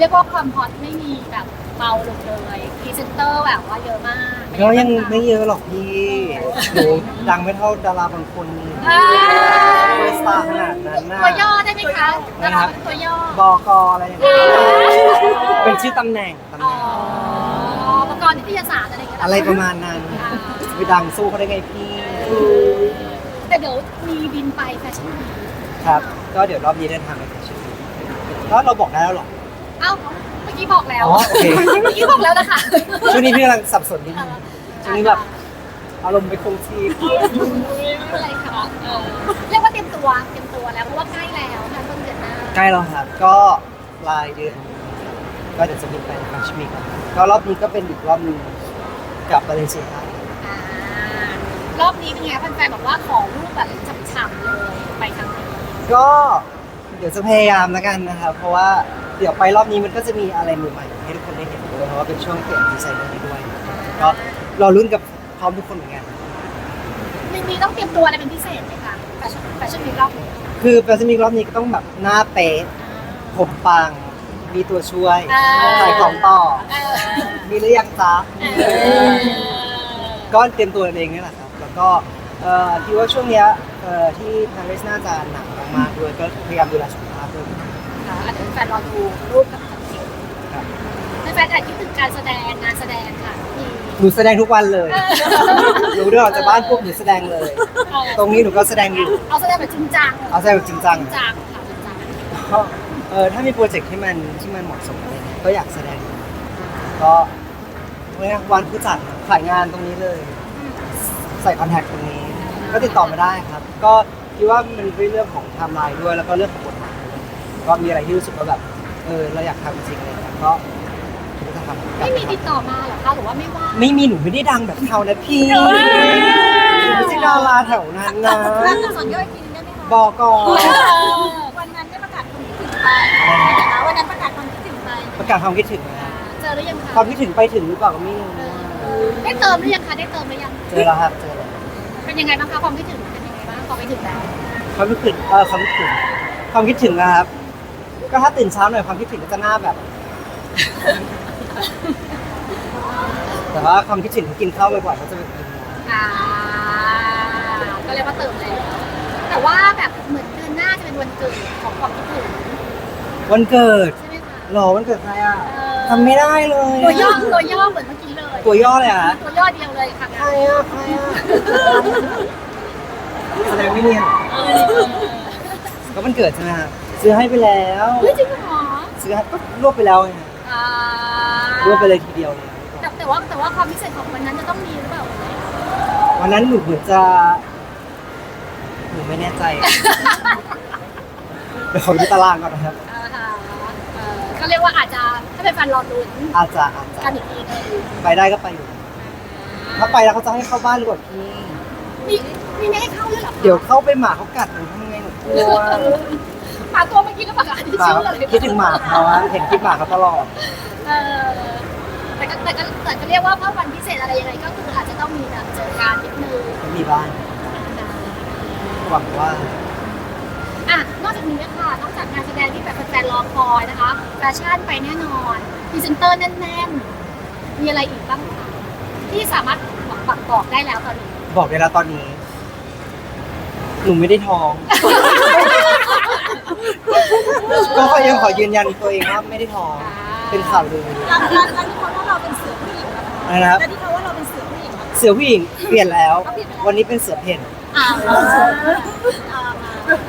เรียกว่าความฮอตไม่มีแบบเบาลงเลยพรีเซนเตอร์แบบว่าเยอะมากก็ยังไม่เยอะหรอกพี่หนูดังไม่เท่าดาราบางคนอ่าเวสตาร์ขนาดนั้นนะตัวย่อได้ไหมคะดาราเป็นตัวย่อ บอกอะไรอย่างเงี้ย เป็นชื่อตำแหน่งตำแหอ๋อน่งอุปกรณ์นิตยสารอะไรอย่างเงี้ยอะไรประมาณนั้นไปดังสู้เขาได้ไงพี่แต่เดี๋ยวมีบินไปแฟชั่นวีคครับ ก็เดี๋ยวรอบนี้เดินทางไปแฟชั่นวีคแล้วเราบอกได้แล้วเหรอ เอ้าเมื่อกี้บอกแล้วอ๋อโอเค เมื่อกี้บอกแล้วนะคะช่วงนี้พี่กำลังสับสนนิดนึงช่วงนี้แบบอารมณ์ไม่คงที่ไม่เป็นไรค่ะเออเรียกว่าเตรียมตัวเตรียมตัวแล้วเพราะว่าใกล้แล้วนะต้นเดือนหน้าใกล้แล้วครับก็ปลายเดือนก็เดี๋ยวจะบินไปแฟชั่นวีคก็รอบนี้ก็เป็นอีกรอบหนึงกับบาเลนเซียอ่ารอบนี้เป็นไงแฟนๆบอกว่าขอรูปแบบฉ่ำๆเลยไปครั้งนี้ก็เดี๋ยวจะพยายามแล้วกันนะครับเพราะว่า เดี๋ยวไปรอบนี้มันก็จะมีอะไรใหม่ๆให้ทุกคนได้เห็นด้วยเพราะว่าเป็นช่วงเปลี่ยนดีไซเนอร์นี้ด้วย ก็รอรุ่นกับพร้อมทุกคนเหมือนกัน มีมีต้องเตรียมตัวอะไรเป็นพิเศษไหมคะแฟชั่นแฟชั่นวีครอบนี้คือแฟชั่นวีครอบนี้ก็ต้องแบบหน้าเป๊ะผมปัง มีตัวช่วยขายของต่อ เออมีหรือยังจ๊ะเออก็เตรียมตัวเองนี่แหละครับ แล้วก็เอ่อคิดว่าช่วงเนี้ยเอ่อที่ทางเรสน่าจะหนักมากๆด้วยก็พยายามดูแลสุขภาพด้วย ค่ะอาจจะแฟนรอดูรูปกับคอนเทนต์ครับแฟนๆอาจคิดถึงการแสดงงานแสดงค่ะที่หนูแสดงทุกวันเลย หนูเดินออกจากบ้านปุ๊บหนูแสดงเลยตรงนี้หนูก็แสดงอยู่ เอาแสดงแบบจริงจังเอาแสดงแบบจริงจัง จริงจังค่ะจริงจังเพราะเออถ้ามีโปรเจกต์ที่มันที่มันเหมาะสมอะไรเงี้ยก็อยากแสดง ก็เนี่ยวันผู้จัดขายงานตรงนี้เลย ใส่คอนแทคตรงนี้ ก็ติดต่อมาได้ครับ ก็คิดว่ามันเป็นเรื่องของไทม์ไลน์ด้วย แล้วก็เรื่องของกฎหมายด้วย ก็มีอะไรที่รู้สึกว่าแบบเออเราอยากทำจริงเลยครับก็ก็จะทำไม่มีติดต่อมาเหรอคะหรือว่าไม่ว่างไม่มีหนูไม่ได้ดังแบบเขานะพี่หนูไม่ใช่ดาราแถวนั้นนะแล้วจะสอนย่อยอีกทีนึงได้ไหมคะบอกก่อนวันนั้นได้ประกาศความคิดถึงไปนะคะวันนั้นประกาศความคิดถึงไปประกาศความคิดถึงนะเจอหรือยังคะความคิดถึงไปถึงหรือเปล่าก็ไม่รู้เออได้เติมหรือยังคะได้เติมหรือยัง เจอแล้วครับเจอแล้วเป็นยังไงบ้างคะความคิดถึงเป็นยังไงบ้างพอไปถึงแล้วความคิดถึงเออความคิดถึงความคิดถึงนะครับ ก็ถ้าตื่นเช้าหน่อยความคิดถึงก็จะหน้าแบบ แต่ว่าความคิดถึงกินข้าวบ่อยๆก็จะไปกินนะอ่าก็เรียกว่าเติมแล้วแต่ว่าแบบเหมือนเดือนหน้าจะเป็นวันเกิดของความคิดถึงวันเกิดใช่ไหมคะหรอวันเกิดใครอะเออจำไม่ได้เลยตัวย่อตัวย่อเหมือนเมื่อกี้เลยตัวย่อเลยเหรอะตัวย่อเดียวเลยค่ะใครอะใครอะแสดงไม่เนียนเออก็วันเกิดใช่ไหมครับ ซื้อให้ไปแล้ว เฮ้ยจริงเหรอซื้อให้ก็รวบไปแล้วไงอ่ารวบไปเลยทีเดียวเลยแต่แต่ว่าแต่ว่าความพิเศษของวันนั้นจะต้องมีหรือเปล่าวันนั้นหนูเหมือนจะหนูไม่แน่ใจ เดี๋ยวขอดูตารางก่อนนะครับอ่าฮะเออก็เรียกว่าอาจจะถ้าเป็นแฟนรอลุ้นอาจจะอาจจะกันอีกทีหนึงไปได้ก็ไปอยู่ ถ้าไปแล้วเขาจะให้เข้าบ้านหรือเปล่าพี่มีมีไม่ให้เข้าด้วยเหรอคะเดี๋ยวเข้าไปหมาเขากัดหนูทำไงหนูกลัว หมาตัวเมื่อกี้ก็ประกาศที่หมาชื่อเลยคิดถึงหมาเขาอะเห็นคลิปหมาเขาตลอด เออแต่ก็แต่ก็แต่ก็เรียกว่าถ้าวันพิเศษอะไรยังไงก็คืออาจจะต้องมีแบบเจอการนิดนึงไม่มีบ้านหวังว่า อะ นอกจากนี้ค่ะนอกจากงานแสดงที่แบบแฟนๆรอคอยนะคะแฟชั่นไปแน่นอนพรีเซนเตอร์แน่นๆ มีอะไรอีกบ้างคะที่สามารถบอกบอกได้แล้วตอนนี้บอกได้แล้วตอนนี้ หนูไม่ได้ท้อง ก็ขอ ยังขอยืนยันตัวเองว่าไม่ได้ท้องเป็นข่าวลือแล้วแล้วแล้วที่เขาว่าเราเป็นเสือผู้หญิงแล้วอะไรนะครับแล้วที่เขาว่าเราเป็นเสือผู้หญิงแล้วเสือผู้หญิงเปลี่ยนแล้ว วันนี้เป็นเสือเพ่นอ่า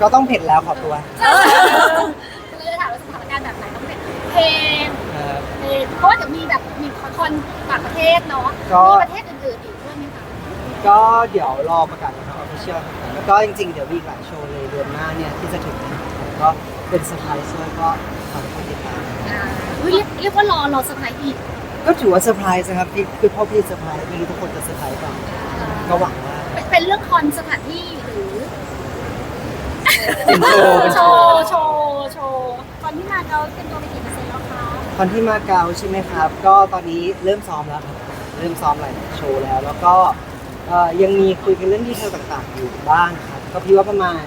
ก็ต้องเพ่นแล้วขอตัวเลยจะถามว่าสถานการณ์แบบไหนต้องเป็นเพลงเอ่อเพลงเพราะว่าเดี๋ยวมีแบบมีคนต่างประเทศเนาะก็มีประเทศอื่นๆอีกด้วยไหมคะก็เดี๋ยวรอประกาศนะครับออฟฟิเชียลแล้วก็จริงๆ เดี๋ยวมีอีกหลายโชว์เลยเดือนหน้าเนี่ยที่จะถึงนะครับก็ เป็นเซอร์ไพรส์ด้วยก็ฝากทุกคนติดตามอ่าเฮ้ยเรียกเรียกว่ารอรอสไพรส์อีกก็ถือว่าเซอร์ไพรส์นะครับพี่คือพ่อพี่เซอร์ไพรส์ไม่รู้ทุกคนจะเซอร์ไพรส์เปล่าก็หวังว่าเป็นเป็นเรื่องคอนสถานที่หรือเป็นโชว์เป็นโชโชว์ว์โชว์โชว์ตอนที่มาเราเต็มตัวไปกี่เปอร์เซ็นต์แล้วคะตอนที่มาเก๊าใช่ไหมครับ ก็ตอนนี้เริ่มซ้อมแล้วครับเริ่มซ้อมหลายโชว์แล้ว แล้วก็เอ่อยังมีคุยกันเรื่องดีเทลต่างๆ อยู่บ้างครับก็พี่ว่าประมาณ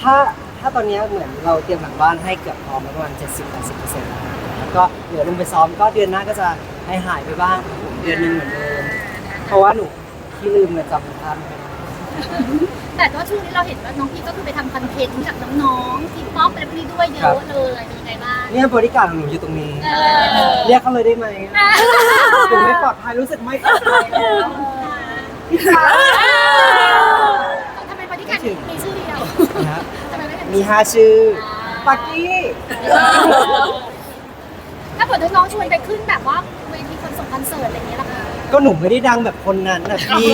ถ้า ถ้าตอนนี้เหมือนเราเตรียมหลังบ้านให้เกือบพร้อมแล้วประมาณ 70-80%แล้วแล้วก็เหลือลงไปซ้อมก็เดือนหน้าก็จะให้หายไปบ้างครับผมเดือนหนึงเหมือนเดิมเพราะว่าหนูที่ลืมเงินจำท่านไม่ได้แต่ว่าช่วงนี้เราเห็นว่าน้องพี่ก็คือไปทำคอนเทนต์กับน้องๆทีป๊อปอะไรพวกนี้ด้วยเยอะเลยเป็นยังไงบ้าง เนี่ยบริการของหนูอยู่ตรงนี้ เออ เรียกเขาเลยได้ไหมหนูไม่ปลอดภัยรู้สึกไม่ปลอดภัยแล้วทำไมบริการมีชื่อเดียว นะ ทำไมไม่เป็นมีห้าชื่อปักกี้ถ้าเกิดน้องๆชวนไปขึ้นแบบว่าเวทีคอนเสิร์ตคอนเสิร์ตอะไรอย่างเงี้ยล่ะคะก็หนูไม่ได้ดังแบบคนนั้นนะพี่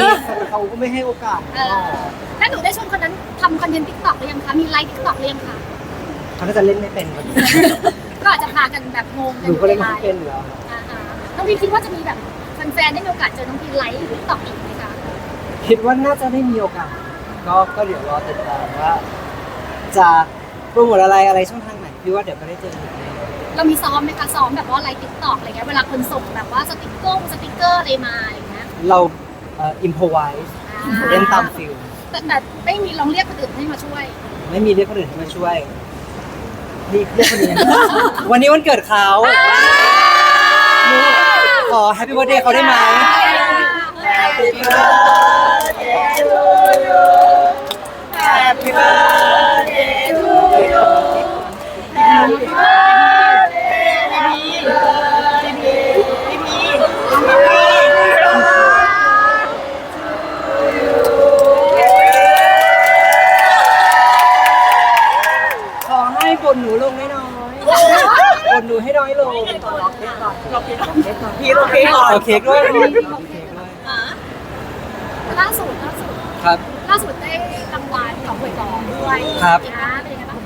เขาก็ไม่ให้โอกาสเออแล้วหนูได้ชวนคนนั้นทำคอนเทนต์ติ๊กต็อกหรือยังคะ มีไลฟ์ติ๊กต็อกหรือยังคะ เขาน่าจะเล่นไม่เป็นวันนี้ก็อาจจะพากันแบบงงหนูก็เล่นไม่เป็นอยู่แล้วอ่าๆน้องพี่คิดว่าจะมีแบบแฟนๆได้มีโอกาสเจอน้องพี่ไลฟ์ติ๊กต็อกอีกไหมคะ คิดว่าน่าจะได้มีโอกาสก็ก็เดี๋ยวรอติดตามว่า จะโปรโมทอะไรอะไรช่องทางไหนพี่ว่าเดี๋ยวก็ได้เจอกันแน่เรามีซ้อมไหมคะซ้อมแบบว่าไลฟ์ติ๊กต็อกอะไรเงี้ยเวลาคนส่งแบบว่าสติ๊กเกอร์สติ๊กเกอร์อะไรมาอะไรเงี้ยเราเอ่ออิมพอไวส์เล่นตามฟิลแต่แต่ไม่มีลองเรียกคนอื่นให้มาช่วย ไม่มีเรียกคนอื่นให้มาช่วยนี่เรียกคนอื่นวันนี้วันเกิดเขาขอแฮปปี้วันเดย์เขาได้ไหม Happy birthday to you Happy birthday ขอให้บนหนูลงให้น้อยบนหนูให้น้อยลงพี่โอเคก่อนโอเคกด้วยโอเคกด้วยล่าสุดล่าสุดครับ ล่าสุดได้รางวัลของหวยกองด้วยครับนะเป็นยังไงบ้างคะ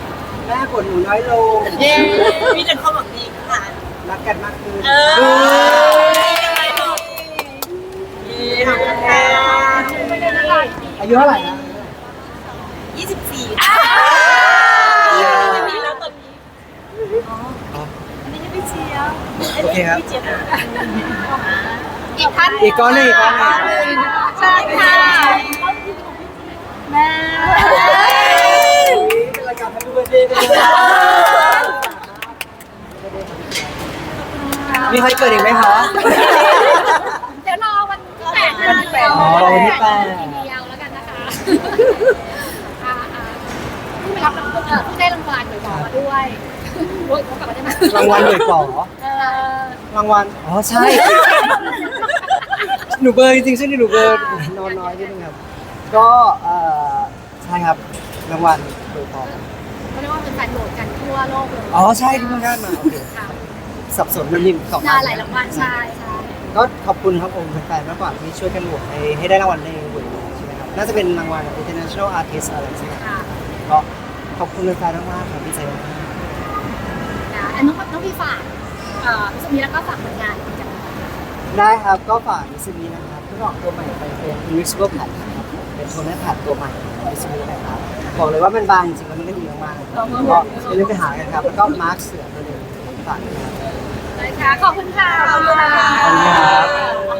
แม่บนหนูน้อยลงเย้มีแต่ความหวังดีค่ะ รักกันมากขึ้นเออขอบคุณค่ะอายุเท่าไหร่นะยี่สิบสี่อ๋อมีแล้วตอนนี้อันนี้ยังไม่เชียร์โอเคครับไม่เชียร์นะอีกท่านอีกก้อนหนึ่งอีกก้อนหนึ่งใช่ค่ะแม่ มีใครเกิดอีกไหมคะ เดี๋ยวรอวันที่แปดวันที่แปดอ๋อวันที่แปด ทีเดียวแล้วกันนะคะอ่าอ่าเพิ่งไปรับรางวัลเออเพิ่งได้รางวัลหน่วยบอกมาด้วยโอ้ยเขากลับมาได้ไหมรางวัลเด็กป๋อเออ รางวัล อ๋อใช่ หนูเบอร์จริงๆใช่ไหมหนูเบอร์นอนน้อยนิดนึงครับ ก็เอ่อใช่ครับรางวัลเด็กป๋อ แฟนโหวตกันทั่วโลกเลยอ๋อใช่ที่เพิ่งได้มาโอเคค่ะสับสนมันยิงสองงานหลายรางวัลใช่ใช่ก็ขอบคุณครับผมแฟนๆมากกว่าที่ช่วยกันโหวตให้ให้ได้รางวัลในเวทีใช่ไหมครับน่าจะเป็นรางวัล International Artist อะไรใช่ไหมครับค่ะก็ขอบคุณแฟนๆมากๆครับดีใจมากนะอันน้องน้องพี่ฝากเอ่อพิสมีแล้วก็ฝากผลงานกันๆได้ครับก็ฝากมิสมีนะครับเพิ่งออกตัวใหม่ไปเป็น Invisible Pad ครับผมเป็นโทนเนอร์แพดตัวใหม่ของมิสมีนะครับ บอกเลยว่ามันบางจริงๆมันก็ดีมากๆก็อย่าลืไปหากันครับแล้วก็มาร์คเสือตัวเดิมฝากด้วครับ นะคะขอบคุณค่ะ ขอบคุณค่ะ